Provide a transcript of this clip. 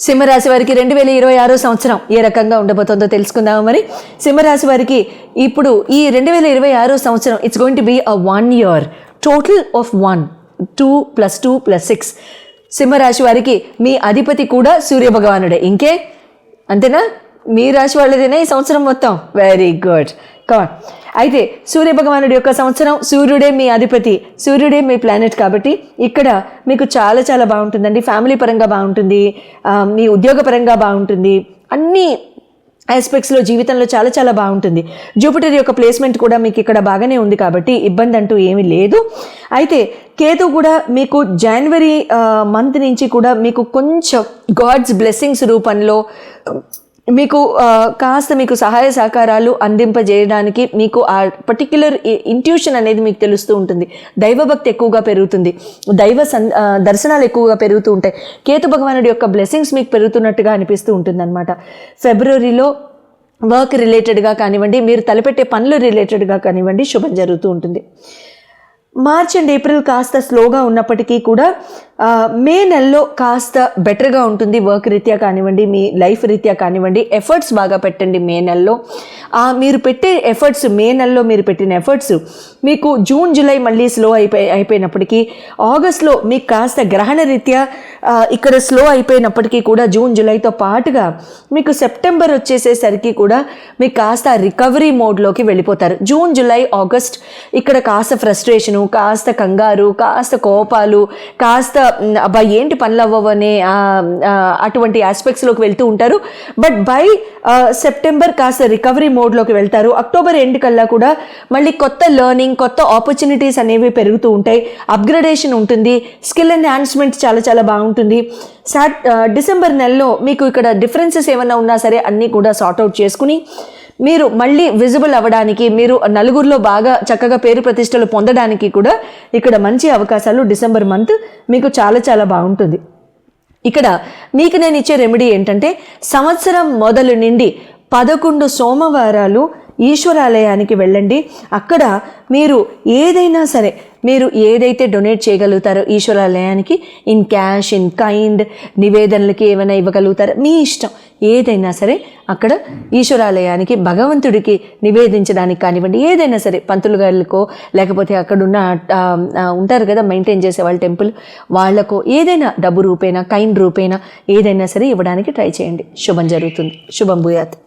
సింహరాశి వారికి రెండు వేల ఇరవై ఆరో సంవత్సరం ఏ రకంగా ఉండబోతుందో తెలుసుకుందాము మరి? సింహరాశి వారికి ఇప్పుడు ఈ రెండు వేల ఇరవై ఆరో సంవత్సరం it's going to be a one year total of one two plus two plus six సింహరాశి వారికి మీ అధిపతి కూడా సూర్య భగవానుడే. ఇంకే? అంతేనా? మీ రాశి వాళ్ళదేనా ఈ సంవత్సరం మొత్తం? వెరీ గుడ్ కాన్ అయితే సూర్య భగవానుడి యొక్క సంవత్సరం సూర్యుడే మీ అధిపతి సూర్యుడే మీ ప్లానెట్ కాబట్టి ఇక్కడ మీకు చాలా చాలా బాగుంటుందండి. ఫ్యామిలీ పరంగా బాగుంటుంది. మీ ఉద్యోగ పరంగా బాగుంటుంది. అన్నీ ఆస్పెక్ట్స్లో జీవితంలో చాలా చాలా బాగుంటుంది. జూపిటర్ యొక్క ప్లేస్మెంట్ కూడా మీకు ఇక్కడ బాగానే ఉంది కాబట్టి ఇబ్బంది అంటూ ఏమీ లేదు. అయితే కేతు కూడా మీకు జనవరి మంత్ నుంచి కూడా మీకు కొంచెం గాడ్స్ బ్లెస్సింగ్స్ రూపంలో మీకు కాస్త మీకు సహాయ సహకారాలు అందింపజేయడానికి మీకు ఆ పర్టిక్యులర్ ఇంట్యూషన్ అనేది మీకు తెలుస్తూ ఉంటుంది. దైవభక్తి ఎక్కువగా పెరుగుతుంది. దైవ సన్ దర్శనాలు ఎక్కువగా పెరుగుతూ ఉంటాయి. కేతు భగవానుడి యొక్క బ్లెస్సింగ్స్ మీకు పెరుగుతున్నట్టుగా అనిపిస్తూ ఉంటుంది అనమాట ఫిబ్రవరిలో వర్క్ రిలేటెడ్గా కానివ్వండి మీరు తలపెట్టే పనులు రిలేటెడ్గా కానివ్వండి శుభం జరుగుతూ ఉంటుంది. మార్చ్ అండ్ ఏప్రిల్ కాస్త స్లోగా ఉన్నప్పటికీ కూడా మే నెలలో కాస్త బెటర్గా ఉంటుంది వర్క్ రీత్యా కానివ్వండి మీ లైఫ్ రీత్యా కానివ్వండి ఎఫర్ట్స్ బాగా పెట్టండి మే నెలలో. మీరు పెట్టే ఎఫర్ట్స్ మే నెలలో మీరు పెట్టిన ఎఫర్ట్స్ మీకు జూన్ జూలై మళ్ళీ స్లో అయిపోయి అయిపోయినప్పటికీ ఆగస్ట్లో మీకు కాస్త గ్రహణ రీత్యా ఇక్కడ స్లో అయిపోయినప్పటికీ కూడా జూన్ జూలైతో పాటుగా మీకు సెప్టెంబర్ వచ్చేసేసరికి కూడా మీకు కాస్త రికవరీ మోడ్లోకి వెళ్ళిపోతారు. జూన్ జూలై ఆగస్ట్ ఇక్కడ కాస్త ఫ్రస్ట్రేషను కాస్త కంగారు కాస్త కోపాలు కాస్త అబ్బా ఏంటి పనులు అవ్వవనే అనే అటువంటి ఆస్పెక్ట్స్లోకి వెళ్తూ ఉంటారు. బట్ బై సెప్టెంబర్ కాస్త రికవరీ మోడ్లోకి వెళ్తారు. అక్టోబర్ ఎండ్ కల్లా కూడా మళ్ళీ కొత్త లెర్నింగ్ కొత్త ఆపర్చునిటీస్ అనేవి పెరుగుతూ ఉంటాయి. అప్గ్రేడేషన్ ఉంటుంది. స్కిల్ ఎన్హాన్స్మెంట్ చాలా చాలా బాగుంటుంది. సాట్ డిసెంబర్ నెలలో మీకు ఇక్కడ డిఫరెన్సెస్ ఏమైనా ఉన్నా సరే అన్నీ కూడా సార్ట్అవుట్ చేసుకుని మీరు మళ్ళీ విజిబుల్ అవ్వడానికి మీరు నలుగురిలో బాగా చక్కగా పేరు ప్రతిష్టలు పొందడానికి కూడా ఇక్కడ మంచి అవకాశాలు డిసెంబర్ మంత్ మీకు చాలా చాలా బాగుంటుంది. ఇక్కడ మీకు నేను ఇచ్చే రెమెడీ ఏంటంటే సంవత్సరం మొదలు నుండి పదకొండు సోమవారాలు ఈశ్వరాలయానికి వెళ్ళండి. అక్కడ మీరు ఏదైనా సరే మీరు ఏదైతే డొనేట్ చేయగలుగుతారో ఈశ్వరాలయానికి ఇన్ క్యాష్ ఇన్ కైండ్ నివేదనలకి ఏమైనా ఇవ్వగలుగుతారో? మీ ఇష్టం. ఏదైనా సరే అక్కడ ఈశ్వరాలయానికి భగవంతుడికి నివేదించడానికి కానివ్వండి. ఏదైనా సరే పంతులు గారికో లేకపోతే అక్కడున్న ఉంటారు కదా మెయింటైన్ చేసే వాళ్ళ టెంపుల్ వాళ్ళకో ఏదైనా డబ్బు రూపేనా కైండ్ రూపేనా ఏదైనా సరే ఇవ్వడానికి ట్రై చేయండి. శుభం జరుగుతుంది. శుభం భూయాత్.